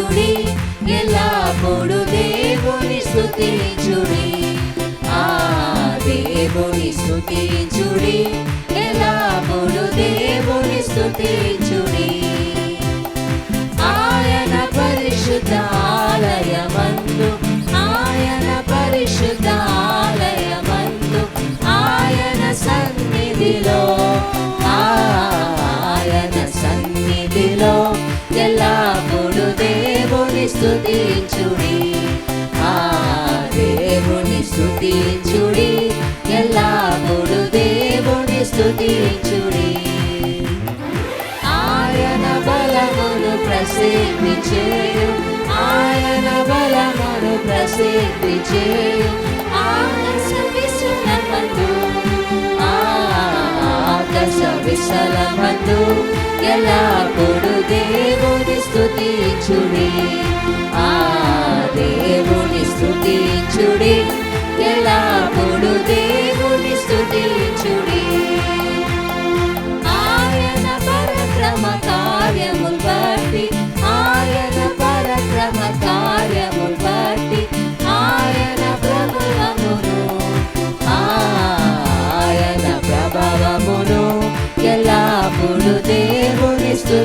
స్థుతించుడి ఎల్లప్పుడు దేవుని స్థుతించుడి. ఆ దేవుని స్థుతించుడి ఎల్లప్పుడు దేవుని స్థుతించుడి. ఆయన పరిశుద్ధ ఆలయమందు ఆయన పరిశుద్ధ ఆలయమందు ఆయన సన్నిధిలో ఆయన సన్నిధిలో. స్థుతించుడి ఆ దేవుని స్తుతించుడి. ఎల్లప్పుడు దేవుని స్థుతించుడి ఆయన బలమును ప్రసిద్ధి చేయు ఆయన బలమును ప్రసిద్ధి చేయు ఆకాశ విశ్వమందు ఆకాశ విశలమందు ఎల్లప్పుడు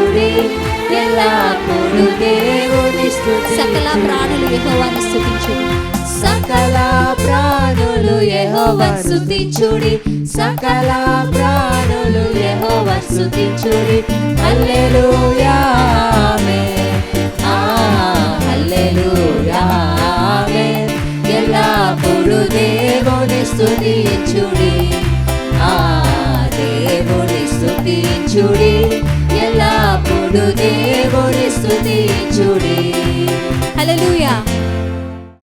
స్తుతించుడి ఎల్లప్పుడు దేవుని స్తుతి సకల ప్రాణులు యెహోవాను స్తుతించుడి సకల ప్రాణులు యెహోవా స్తుతించుడి సకల ప్రాణులు యెహోవా స్తుతించుడి హల్లెలూయా ఆమేన్. ఆ హల్లెలూయా ఆమేన్. ఎల్లప్పుడు దేవుని స్తుతించుడి ఆ దేవుని ఎల్లప్పుడు దేవుని స్తుతించుడి హల్లెలూయా